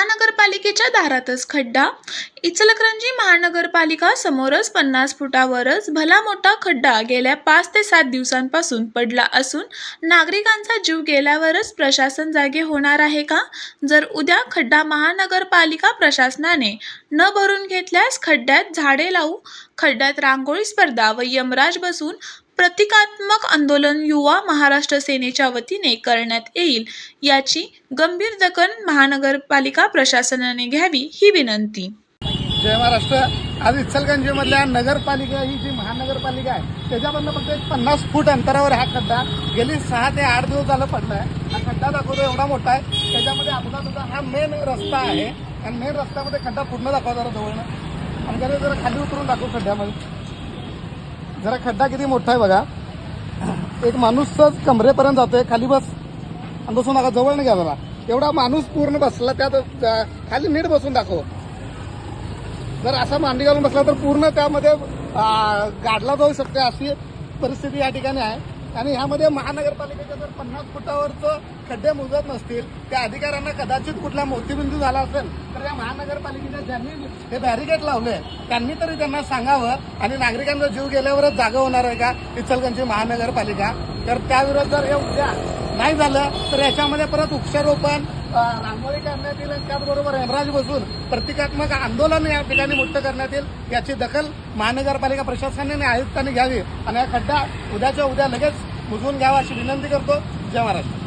महानगरपालिकेच्या दारातच खड्डा. इचलकरंजी महानगरपालिका समोरच पन्नास फुटावरच भला मोठा खड्डा गेल्या पाच ते सात दिवसांपासून पडला असून नागरिकांचा जीव गेल्यावरच प्रशासन जागे होणार आहे का? जर उद्या खड्डा महानगरपालिका प्रशासनाने न भरून घेतल्यास खड्ड्यात झाडे लावू खड्ड्यात रांगोळी स्पर्धा व यमराज बसून प्रतिकात्मक आंदोलन युवा महाराष्ट्र सेनेच्या वतीने करण्यात येईल याची गंभीर दखल महानगरपालिका प्रशासनाने घ्यावी ही विनंती. जय महाराष्ट्र. आज इचलगंजीमधल्या नगरपालिका ही जी महानगरपालिका आहे त्याच्यामधनं फक्त एक पन्नास फूट अंतरावर हा खड्डा गेली सहा ते आठ दिवस झालं पडला आहे हा खड्डा दाखवतो एवढा मोठा आहे. त्याच्यामध्ये अपघात होता हा मेन रस्ता आहे. आणि मेन रस्त्यामध्ये खड्डा पूर्ण दाखवा जरा जवळनं. आणि जरा जरा खाली उतरून दाखवू खड्ड्यामध्ये. जरा खड्डा किती मोठा आहे बघा. एक माणूसच कमरेपर्यंत जातोय खाली बस. आणि बसून नका जवळ घ्या जरा एवढा माणूस पूर्ण बसला त्यात खाली नीट बसून दाखव. जर असा मांडी घालून बसला तर पूर्ण त्यामध्ये गाडला जाऊ शकते अशी परिस्थिती या ठिकाणी आहे. आणि ह्यामध्ये महानगरपालिकेच्या जर पन्नास फुटावरचं खड्डे मोजत नसतील त्या अधिकाऱ्यांना कदाचित कुठला मोतीबिंदू झाला असेल तर या महानगरपालिकेच्या ज्यांनी हे बॅरिकेड लावले त्यांनी तरी त्यांना सांगावं आणि नागरिकांचा जीव गेल्यावरच जागा होणार आहे का? इचलकरंजी महानगरपालिका. तर त्याविरोधात जर हे उद्या नाही झालं तर याच्यामध्ये परत वृक्षारोपण रांगोळी करण्यात येईल आणि त्याचबरोबर हेमराज बसून प्रतिकात्मक आंदोलन या ठिकाणी मोठं करण्यात येईल. याची दखल महानगरपालिका प्रशासनाने आयुक्तांनी घ्यावी. आणि हा खड्डा उद्याच्या उद्या लगेच बुजवून घ्यावा अशी विनंती करतो. जय महाराष्ट्र.